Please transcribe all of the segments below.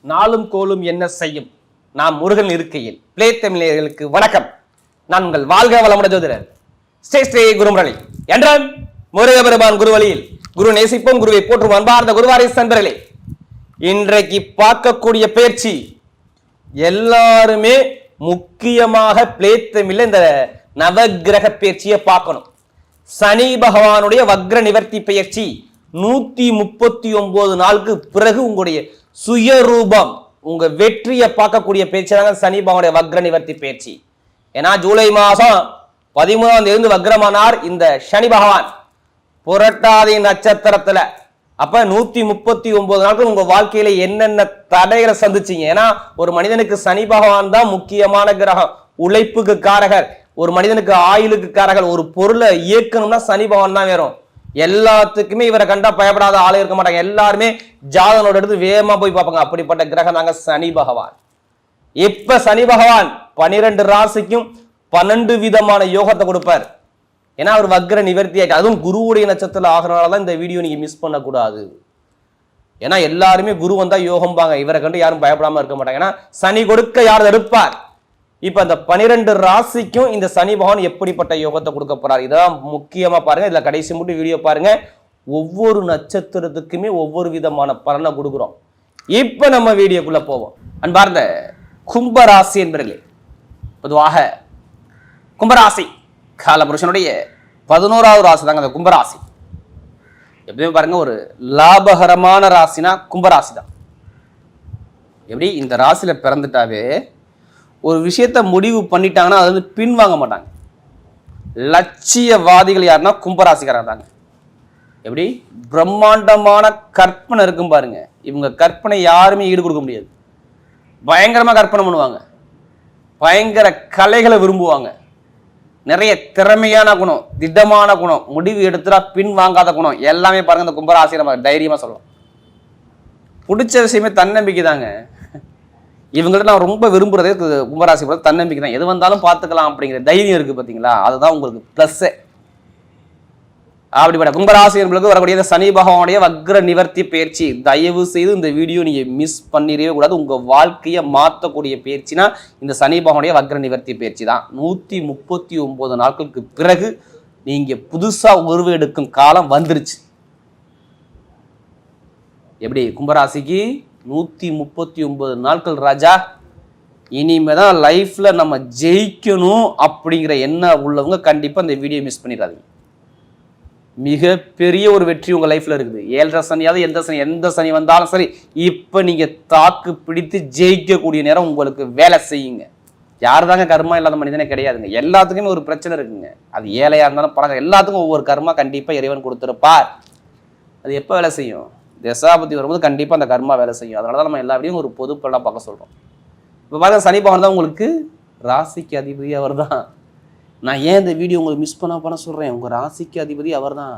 நாளும் கோலும் என்ன செய்யும்? நாம் முருகன் இருக்கையில். பிளே தமிழர்களுக்கு வணக்கம். நான் உங்கள் வாழ்க வளமுடன் ஜோதிடர். ஸ்ரீ ஸ்ரீ குருமுரளி. என்றால் முருகபெருமான் குருவழியில் குரு நேசிப்போம் குருவை போற்றும் அன்பார்ந்த குருவாரி சந்தர்களே. இன்றைக்கு பார்க்கக்கூடிய பயிற்சி எல்லாருமே முக்கியமாக பிளே தமிழ்ல இந்த நவக்கிரக பயிற்சியை பார்க்கணும். சனி பகவானுடைய வக்ர நிவர்த்தி பயிற்சி நூத்தி முப்பத்தி ஒன்பது நாளுக்கு பிறகு உங்களுடைய சுயரூபம் உங்க வெற்றியை பார்க்கக்கூடிய பேச்சு தாங்க சனி பகவானுடைய வக்ர நிவர்த்தி பேச்சு. ஏன்னா ஜூலை மாதம் பதிமூணாம் தேதி வக்ரமானார் இந்த சனி பகவான். புரட்டாதி நட்சத்திரத்துல. அப்ப நூத்தி முப்பத்தி ஒன்பது நாட்கள் உங்க வாழ்க்கையில என்னென்ன தடைகளை சந்திச்சீங்க? ஏன்னா ஒரு மனிதனுக்கு சனி பகவான் தான் முக்கியமான கிரகம். உழைப்புக்கு காரகர். ஒரு மனிதனுக்கு ஆயுளுக்கு காரகர். ஒரு பொருளை இயக்கணும்னா சனி பகவான் தான் வேறும் எல்லாத்துக்குமே இவரை கண்டா பயப்படாத ஆளே இருக்க மாட்டாங்க. எல்லாருமே ஜாதகனோட எடுத்து வேகமா போய் பார்ப்பாங்க. அப்படிப்பட்ட கிரகம் தாங்க சனி பகவான். இப்ப சனி பகவான் பனிரெண்டு ராசிக்கும் பன்னெண்டு விதமான யோகத்தை கொடுப்பார். ஏன்னா அவர் வக்ர நிவர்த்தி ஆயிட்டு அதுவும் குருவுடைய நட்சத்திரத்தில் ஆகிறனால தான் இந்த வீடியோ நீங்க மிஸ் பண்ணக்கூடாது. ஏன்னா எல்லாருமே குரு வந்தா யோகம்பாங்க. இவரை கண்டு யாரும் பயப்படாம இருக்க மாட்டாங்க. ஏன்னா சனி கொடுக்க யார் தடுப்பார் இப்ப அந்த பனிரெண்டு ராசிக்கும் இந்த சனி பகவான் எப்படிப்பட்ட யோகத்தை கொடுக்க போறார்? இதான் முக்கியமா பாருங்க. இதுல கடைசி மட்டும் வீடியோ பாருங்க. ஒவ்வொரு நட்சத்திரத்துக்குமே ஒவ்வொரு விதமான பலனை கொடுக்குறோம். இப்ப நம்ம வீடியோக்குள்ள போவோம். அன்பார்ந்த கும்பராசி என்பர்களே பொதுவாக கும்பராசி காலபுருஷனுடைய பதினோராவது ராசி தாங்க அந்த கும்பராசி. எப்படியும் பாருங்க ஒரு லாபகரமான ராசினா கும்பராசி தான். எப்படி? இந்த ராசியில பிறந்துட்டாவே ஒரு விஷயத்த முடிவு பண்ணிட்டாங்கன்னா அது வந்து பின்வாங்க மாட்டாங்க. லட்சியவாதிகள் யாருன்னா கும்பராசிக்காரங்க தாங்க. எப்படி? பிரம்மாண்டமான கற்பனை இருக்கும் பாருங்க. இவங்க கற்பனை யாருமே ஈடு கொடுக்க முடியாது. பயங்கரமாக கற்பனை பண்ணுவாங்க. பயங்கர கலைகளை விரும்புவாங்க. நிறைய திறமையான குணம் திடமான குணம் முடிவு எடுத்துட்டா பின் வாங்காத குணம். எல்லாமே பாருங்க இந்த கும்பராசி நம்ம தைரியமாக சொல்லலாம். பிடிச்ச விஷயமே தன்னம்பிக்கை தாங்க. இவங்கள்ட்ட நான் ரொம்ப விரும்புகிறதே கும்பராசி பிறகு தன்னம்பிக்கை தான். எது வந்தாலும் பார்த்துக்கலாம் அப்படிங்கிற தைரியம் இருக்குது பார்த்தீங்களா அதுதான் உங்களுக்கு ப்ளஸ்ஸே அப்படிப்பட்ட கும்பராசி என்பதுக்கு வரக்கூடிய இந்த சனி பகவானுடைய வக்ர நிவர்த்தி பயிற்சி தயவு செய்து இந்த வீடியோ நீங்கள் மிஸ் பண்ணிடவே கூடாது. உங்கள் வாழ்க்கையை மாற்றக்கூடிய பயிற்சினா இந்த சனி பகவானுடைய வக்ர நிவர்த்தி பயிற்சி தான். நூற்றி முப்பத்தி ஒம்பது நாட்களுக்கு பிறகு நீங்க புதுசா உருவெடுக்கும் காலம் வந்துருச்சு. எப்படி? கும்பராசிக்கு நூற்றி முப்பத்தி ஒன்பது நாட்கள் ராஜா. இனிமே தான் லைஃப்பில் நம்ம ஜெயிக்கணும் அப்படிங்கிற எண்ணம் உள்ளவங்க கண்டிப்பாக அந்த வீடியோ மிஸ் பண்ணிடாதீங்க. மிகப்பெரிய ஒரு வெற்றி உங்கள் லைஃப்பில் இருக்குது. ஏழரை சனியாவது எந்த சனி எந்த சனி வந்தாலும் சரி இப்போ நீங்கள் தாக்கு பிடித்து ஜெயிக்கக்கூடிய நேரம் உங்களுக்கு வேலை செய்யுங்க. யார் தாங்க கர்மா இல்லாத மனிதனே கிடையாதுங்க. எல்லாத்துக்குமே ஒரு பிரச்சனை இருக்குங்க. அது ஏழையாக இருந்தாலும் பணம் எல்லாத்துக்கும் ஒவ்வொரு கர்மா கண்டிப்பாக இறைவன் கொடுத்துருப்பார். அது எப்போ வேலை செய்யும்? தசாபதி வரும்போது கண்டிப்பாக அந்த கர்மா வேலை செய்யும். அதனால தான் நம்ம எல்லா வீடியும் ஒரு பொது பார்க்க சொல்கிறோம் இப்போ பார்த்தா சனி பகவான் தான் உங்களுக்கு ராசிக்கு அதிபதி அவர் தான் நான் ஏன் இந்த வீடியோ உங்களுக்கு மிஸ் பண்ண பண்ண சொல்கிறேன் உங்கள் ராசிக்கு அதிபதி அவர் தான்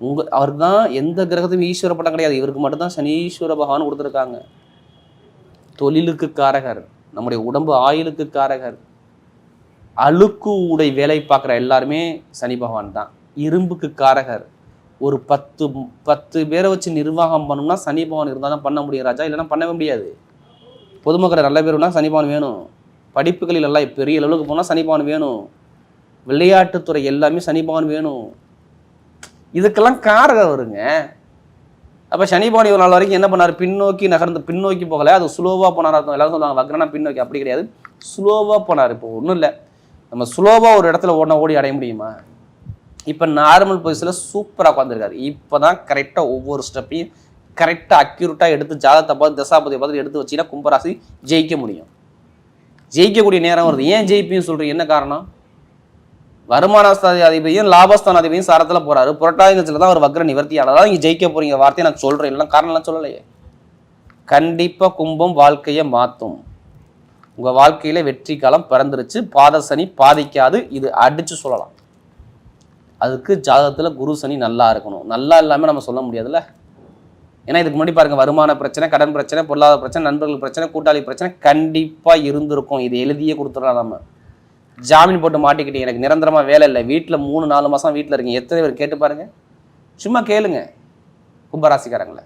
உங்கள் அவர் தான் எந்த கிரகத்தையும் ஈஸ்வர பட்டம் கிடையாது. இவருக்கு மட்டும்தான் சனீஸ்வர பகவான் கொடுத்துருக்காங்க. தொழிலுக்கு காரகர் நம்முடைய உடம்பு ஆயுளுக்கு காரகர் அழுக்கு உடை வேலை பார்க்குற எல்லாருமே சனி பகவான் தான் இரும்புக்கு காரகர் ஒரு பத்து பத்து பேரை வச்சு நிர்வாகம் பண்ணணும்னா சனி பவன் இருந்தால் தான் பண்ண முடியும் ராஜா. இல்லைன்னா பண்ணவே முடியாது. பொதுமக்களை நல்ல பேர் சனி பவன் வேணும். படிப்புகளில் எல்லாம் பெரிய லெவலுக்கு போனால் சனி பவன் வேணும். விளையாட்டுத்துறை எல்லாமே சனி பவன் வேணும். இதுக்கெல்லாம் காரகர் வருங்க அப்போ சனி பவன் இவ்வளோ நாள் வரைக்கும் என்ன பண்ணார்? பின்னோக்கி நகர்ந்து பின்னோக்கி போகலை. அது ஸ்லோவாக போனார்? அர்த்தம் எல்லாரும் சொல்லுவாங்க வக்ரனா பின்னோக்கி. அப்படி கிடையாது. ஸ்லோவாக போனார். இப்போ ஒன்றும் இல்லை. நம்ம ஸ்லோவாக ஒரு இடத்துல ஓடினா ஓடி அடைய முடியுமா? இப்போ நார்மல் பொசிஷனில் சூப்பராக உட்காந்துருக்காரு இப்போ தான் கரெக்டாக ஒவ்வொரு ஸ்டெப்பையும் கரெக்டாக அக்யூரட்டாக எடுத்து ஜாதகத்தை பார்த்து தசாபதியை பார்த்து எடுத்து வச்சீங்கன்னா கும்பராசி ஜெயிக்க முடியும். ஜெயிக்கக்கூடிய நேரம் வருது. ஏன் ஜெயிப்பீன்னு சொல்கிறீங்க என்ன காரணம்? வருமானஸ்தான அதிபதியும் லாபஸ்தான அதிபதியும் சாரத்தில் போகிறாரு புரட்டாதி தான் ஒரு வக்ர நிவர்த்தி ஆனதான் இங்கே ஜெயிக்க போகிறீங்க வார்த்தையை நான் சொல்கிறேன் இல்லைனா காரணம்லாம் சொல்லலையே. கண்டிப்பாக கும்பம் வாழ்க்கையை மாற்றும் உங்கள் வாழ்க்கையில் வெற்றி காலம் பிறந்துருச்சு. பாதசனி பாதிக்காது. இது அடித்து சொல்லலாம். அதுக்கு ஜாதகத்தில் குரு சனி நல்லா இருக்கணும். நல்லா இல்லாமல் நம்ம சொல்ல முடியாதுல்ல? ஏன்னா இதுக்கு முன்னாடி பாருங்க வருமான பிரச்சனை கடன் பிரச்சனை பொருளாதார பிரச்சனை நண்பர்கள் பிரச்சனை கூட்டாளி பிரச்சனை கண்டிப்பாக இருந்திருக்கும். இது எழுதியே கொடுத்துடலாம் நம்ம ஜாமீன் போட்டு மாட்டிக்கிட்டு எனக்கு நிரந்தரமாக வேலை இல்லை. வீட்டில் மூணு நாலு மாதம் வீட்டில் இருக்கீங்க. எத்தனை பேர் கேட்டு பாருங்க. சும்மா கேளுங்க. கும்பராசிக்காரங்களை.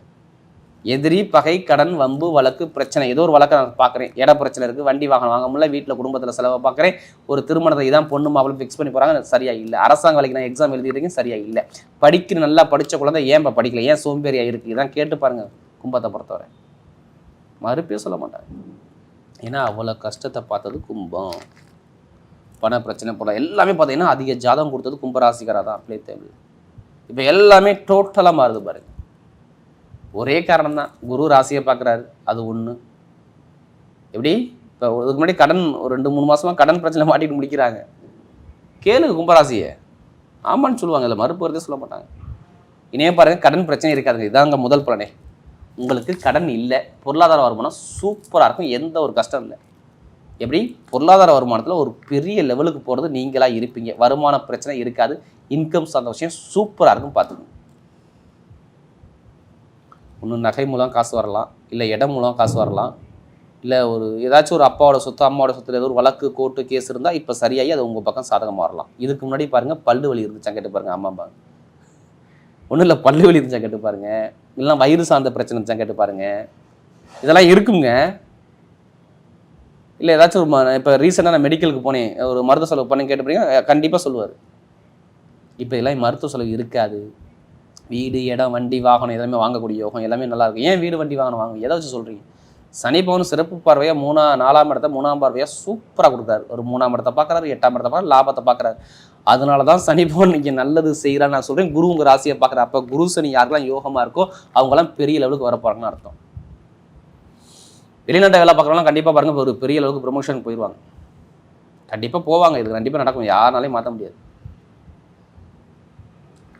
எதிரி பகை கடன் வம்பு வழக்கு பிரச்சனை. ஏதோ ஒரு வழக்கை நான் பார்க்குறேன். இட பிரச்சனை இருக்குது வண்டி வாகனம் வாங்க முடியல வீட்டில் குடும்பத்தில் செலவை பார்க்குறேன். ஒரு திருமணத்தை இதான் பொண்ணு மாப்பிளம் ஃபிக்ஸ் பண்ணி போகிறாங்க சரியாக இல்லை. அரசாங்க வேலைக்கு நான் எக்ஸாம் எழுதிருக்கேன் சரியாக இல்லை. படிக்கிற நல்லா படித்த குழந்தை ஏன் இப்போ படிக்கல? ஏன் சோம்பேறியாக இருக்குது இதான் கேட்டு பாருங்கள் கும்பத்தை பொறுத்தவரை. மறுப்பே சொல்ல மாட்டாங்க ஏன்னா அவ்வளோ கஷ்டத்தை பார்த்தது கும்பம். பண பிரச்சனை போல எல்லாமே பார்த்தீங்கன்னா அதிக ஜாதகம் கொடுத்தது கும்பராசிக்காராக தான் அப்படியே தேவை இப்போ எல்லாமே டோட்டலாக மாறுது பாருங்கள் ஒரே காரணம் தான் குரு ராசியை பார்க்குறாரு. அது ஒன்று எப்படி? இப்போ இதுக்கு முன்னாடி கடன் ஒரு ரெண்டு மூணு மாதமாக கடன் பிரச்சனை மாட்டிட்டு முடிக்கிறாங்க. கேளுங்க கும்பராசியை. ஆமான்னு சொல்லுவாங்க. இல்லை மறுப்பு வரதே சொல்ல மாட்டாங்க. இனியே பாருங்கள் கடன் பிரச்சனை இருக்காதுங்க. இதாங்க முதல் பலனே. உங்களுக்கு கடன் இல்லை. பொருளாதார வருமானம் சூப்பராக இருக்கும். எந்த ஒரு கஷ்டம் இல்லை. எப்படி? பொருளாதார வருமானத்தில் ஒரு பெரிய லெவலுக்கு போகிறது நீங்களாக இருப்பீங்க. வருமான பிரச்சனை இருக்காது. இன்கம் சார்ந்த விஷயம் சூப்பராக இருக்கும் பார்த்துக்கோங்க. ஒன்று நகை மூலம் காசு வரலாம் இல்லை இடம் மூலம் காசு வரலாம் இல்லை ஒரு ஏதாச்சும் ஒரு அப்பாவோட சொத்து அம்மாவோட சொத்துல ஏதோ ஒரு வழக்கு கோர்ட்டு கேஸ் இருந்தால் இப்போ சரியாகி அது உங்கள் பக்கம் சாதகமாக வரலாம். இதுக்கு முன்னாடி பாருங்கள் பல்லு வலி இருந்துச்சா கேட்டு பாருங்கள் அம்மா அம்மா. ஒன்றும் இல்லை பல்லு வலி இருந்துச்சா கேட்டு பாருங்க இல்லைனா வயிறு சார்ந்த பிரச்சனை இருந்துச்சா கேட்டு பாருங்கள் இதெல்லாம் இருக்குங்க. இல்லை ஏதாச்சும் ஒரு ம- இப்போ ரீசெண்டாக நான் மெடிக்கலுக்கு போனேன் ஒரு மருத்துவ செலவு பண்ணேன் கேட்டு போனீங்க கண்டிப்பாக சொல்லுவார். இப்போ இதெல்லாம் மருத்துவ செலவு இருக்காது. வீடு இடம் வண்டி வாகனம் எல்லாமே வாங்கக்கூடிய யோகம் எல்லாமே நல்லா இருக்கும். ஏன் வீடு வண்டி வாகனம் வாங்க எதை வச்சு சொல்கிறீங்க சனி பவன் சிறப்பு பார்வையாக மூணா நாலாம் இடத்த மூணாம் பார்வையாக சூப்பராக கொடுத்தாரு. ஒரு மூணாம் இடத்தை பார்க்குறாரு எட்டாம் இடத்தை பார்க்குறாரு லாபத்தை பார்க்குறாரு. அதனால தான் சனி பவன் நீங்கள் நல்லது செய்கிறான்னு நான் சொல்கிறேன் குரு உங்கள் ராசியை பார்க்குற. அப்போ குரு சனி யாருக்கெல்லாம் யோகமாக இருக்கோ அவங்களாம் பெரிய லெவலுக்கு வர போகிறாங்கன்னு அர்த்தம். வெளிநாட்டை வேலை பார்க்குறவங்களாம் கண்டிப்பாக பாருங்கள் ஒரு பெரிய அளவுக்கு ப்ரொமோஷன் போயிடுவாங்க கண்டிப்பாக போவாங்க. இது கண்டிப்பாக நடக்கும். யாருனாலையும் மாற்ற முடியாது.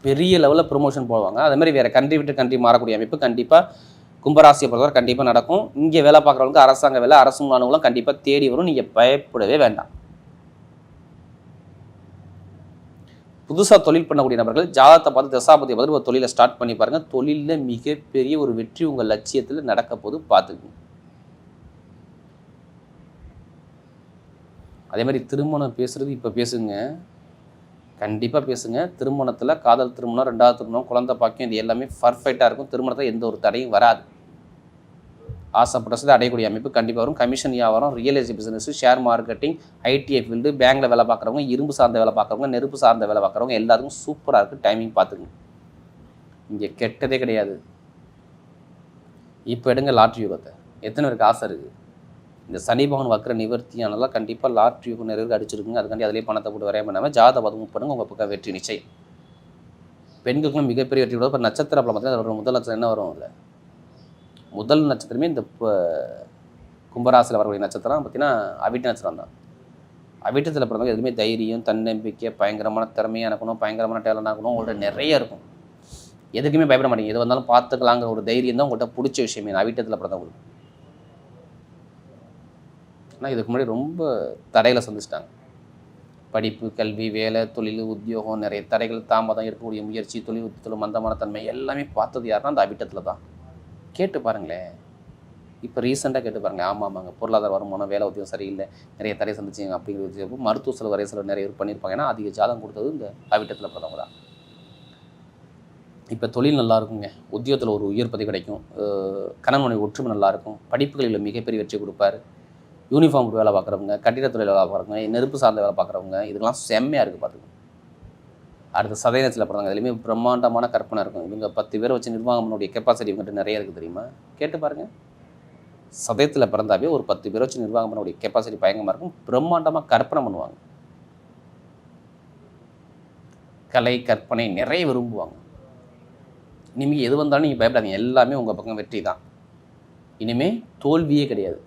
பெரிய லெவலில் ப்ரொமோஷன் போடுவாங்க. அதேமாதிரி வேறு கண்ட்ரி விட்டு கண்ட்ரி மாறக்கூடிய அமைப்பு கண்டிப்பாக கும்பராசியை பொறுத்தவரை கண்டிப்பாக நடக்கும். இங்கே வேலை பார்க்குறவங்களுக்கு அரசாங்க வேலை அரசு மாணவர்களும் கண்டிப்பாக தேடி வரும். நீங்கள் பயப்படவே வேண்டாம். புதுசாக தொழில் பண்ணக்கூடிய நபர்கள் ஜாதகத்தை பார்த்து தசாபதியை பார்த்து ஒரு தொழிலை ஸ்டார்ட் பண்ணி பாருங்கள் தொழிலில் மிகப்பெரிய ஒரு வெற்றி உங்கள் லட்சியத்தில் நடக்க போது பார்த்துக்குங்க. அதே மாதிரி திருமணம் பேசுறது இப்போ பேசுங்க. கண்டிப்பாக பேசுங்க. திருமணத்தில் காதல் திருமணம் ரெண்டாவது திருமணம் குழந்தை பாக்கியம் இது எல்லாமே பர்ஃபெக்டாக இருக்கும். திருமணத்தில் எந்த ஒரு தடையும் வராது. ஆசைப்பட்டது அடையக்கூடிய அமைப்பு கண்டிப்பாக வரும். கமிஷன் வியாபாரம் real estate business share marketing ITI field பேங்க்கில் வேலை பார்க்குறவங்க இரும்பு சார்ந்த வேலை பார்க்குறவங்க நெருப்பு சார்ந்த வேலை பார்க்குறவங்க எல்லாருக்கும் சூப்பராக இருக்குது டைமிங் பார்த்துக்குங்க. இங்கே கெட்டதே கிடையாது. இப்போ எடுங்க லாட்ரி யுகத்தை எத்தனை பேருக்கு ஆசை இருக்குது இந்த சனி பகவான் வக்கர நிவர்த்தியானலாம் கண்டிப்பாக லாட்ரி யுகம் நிறைய அடிச்சிருக்குங்க. அதுக்காண்டி அதிலே பணத்தை போட்டு வரைய பண்ணாமல் ஜாத பதமும் பண்ணுங்க உங்கள் பக்கம் வெற்றி நிச்சயம். பெண்களுக்கும் மிகப்பெரிய வெற்றி கூட இப்போ நட்சத்திர பலம் பார்த்தீங்கன்னா முதல் நட்சத்திரம் என்ன வரும் இல்லை முதல் நட்சத்திரமே இந்த கும்பராசியில் வரக்கூடிய நட்சத்திரம். பார்த்தீங்கன்னா அவிட்ட நட்சத்திரம் தான். அவிட்டத்தில் பிறந்தவங்க எதுவுமே தைரியம் தன்னம்பிக்கை பயங்கரமான திறமையாக இருக்கணும் பயங்கரமான டேலண்ட் ஆகணும் உங்கள்ட்ட நிறைய இருக்கும். எதுக்குமே பயப்பட மாட்டீங்க. எது வந்தாலும் பார்த்துக்கலாங்கிற ஒரு தைரியம் தான் உங்கள்கிட்ட பிடிச்ச விஷயமே. அவிட்டத்தில் பிறந்தவங்களுக்கு. ஆனால் இதுக்கு முன்னாடி ரொம்ப தடையில் சந்திச்சிட்டாங்க. படிப்பு கல்வி வேலை தொழில் உத்தியோகம் நிறைய தடைகள் தாமதம் இருக்கக்கூடிய முயற்சி தொழில் உத்தியோகம் மந்தமான தன்மை எல்லாமே பார்த்தது யாருன்னா அந்த அபிட்டத்தில் தான். கேட்டு பாருங்களேன். இப்போ ரீசெண்டாக கேட்டு பாருங்கள் ஆமாம் ஆமாங்க. பொருளாதார வருமானம் வேலை உத்தியோகம் சரியில்லை. நிறைய தடை சந்திச்சிங்க அப்படிங்கிற மருத்துவ செலவு வரைய செலவு நிறைய பண்ணியிருப்பாங்க. ஏன்னா அதிக ஜாதகம் கொடுத்தது இந்த அபிட்டத்தில் பிறந்தவங்க தான். இப்போ தொழில் நல்லா இருக்குங்க. உத்தியோகத்தில் ஒரு உயர் பதவி கிடைக்கும். கணவனுடைய ஒற்றுமை நல்லாயிருக்கும் படிப்புகளில் மிகப்பெரிய வெற்றி கொடுப்பாரு. யூனிஃபார்ம் வேலை பார்க்குறவங்க கட்டிடத்துறையில் வேலை பார்க்குறவங்க நெருப்பு சார்ந்த வேலை பார்க்குறவங்க இதெல்லாம் செம்மையாக இருக்குது பார்த்துக்கோங்க அடுத்து சதயத்தில் பிறந்தாங்க அதுலேயுமே பிரம்மாண்டமான கற்பனை இருக்கும். இவங்க பத்து பேரை வச்சு நிர்வாகம் பண்ணக்கூடிய கெப்பாசிட்டி இவங்ககிட்ட நிறைய இருக்குது தெரியுமா? கேட்டு பாருங்கள் சதயத்தில் பிறந்தாவே ஒரு பத்து பேரை வச்சு நிர்வாகம் பண்ணக்கூடிய கெப்பாசிட்டி பயங்கரமாக இருக்கும். பிரம்மாண்டமாக கற்பனை பண்ணுவாங்க. கலை கற்பனை நிறைய விரும்புவாங்க. இனிமேல் எது வந்தாலும் நீங்கள் பயப்படாதீங்க. எல்லாமே உங்கள் பக்கம் வெற்றி தான் இனிமேல் தோல்வியே கிடையாது.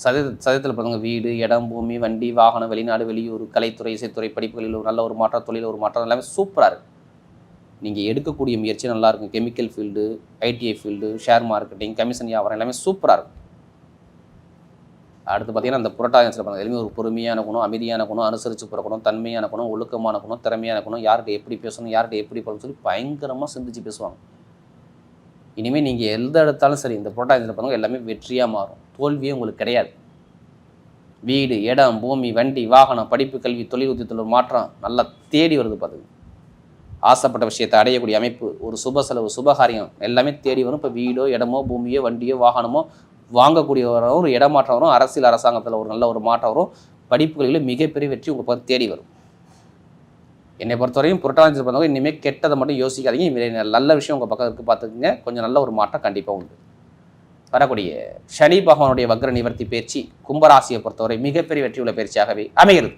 சதவீத சதவீதத்தில் பிறந்தவங்க வீடு இடம் பூமி வண்டி வாகனம் வெளிநாடு வெளியூர் கலைத்துறை இசைத்துறை படிப்புகளில் ஒரு நல்ல ஒரு மாற்றம் தொழில் ஒரு மாற்றம் எல்லாமே சூப்பராக இருக்குது நீங்கள் எடுக்கக்கூடிய முயற்சி நல்லாயிருக்கும் chemical field ITI field share marketing commission வியாபாரம் எல்லாமே சூப்பராக இருக்கும். அடுத்து பார்த்தீங்கன்னா அந்த புரட்டாசத்தில் நட்சத்திரம் எல்லாமே ஒரு பொறுமையான குணம் அமைதியான குணம் அனுசரித்து பிறக்கணும் குணம் தன்மையான குணம் ஒழுக்கமான குணம் திறமையான குணம் யார்கிட்ட எப்படி பேசணும் யார்கிட்ட எப்படி போகணும்னு சொல்லி பயங்கரமாக சிந்திச்சு பேசுவாங்க. இனிமேல் நீங்கள் எந்த இடத்தாலும் சரி இந்த புரட்டாதி நட்சத்திரம் எல்லாமே வெற்றியாக மாறும். தோல்வியே உங்களுக்கு கிடையாது. வீடு இடம் பூமி வண்டி வாகனம் படிப்பு கல்வி தொழில் உத்தியத்தில் ஒரு மாற்றம் நல்லா தேடி வருது பார்த்துங்க ஆசைப்பட்ட விஷயத்தை அடையக்கூடிய அமைப்பு ஒரு சுப செலவு சுபகாரியம் எல்லாமே தேடி வரும். இப்போ வீடோ இடமோ பூமியோ வண்டியோ வாகனமோ வாங்கக்கூடிய ஒரு இடமாற்றம் வரும். அரசியல் அரசாங்கத்தில் ஒரு நல்ல ஒரு மாற்றம் வரும். படிப்புகளில் மிகப்பெரிய வெற்றி உங்களை தேடி வரும். என்னை பொறுத்தவரையும் புரட்டாதி பண்ணவங்க இனிமேல் கெட்டதை மட்டும் யோசிக்காதீங்க. இனிமேல் நல்ல விஷயம் உங்கள் பக்கம் இருக்குது பார்த்துக்குங்க. கொஞ்சம் நல்ல ஒரு மாற்றம் கண்டிப்பாக உண்டு. வரக்கூடிய சனி பகவானுடைய வக்ர நிவர்த்தி பயிற்சி கும்பராசியை பொறுத்தவரை மிகப்பெரிய வெற்றியுள்ள பயிற்சியாகவே அமைகிறது.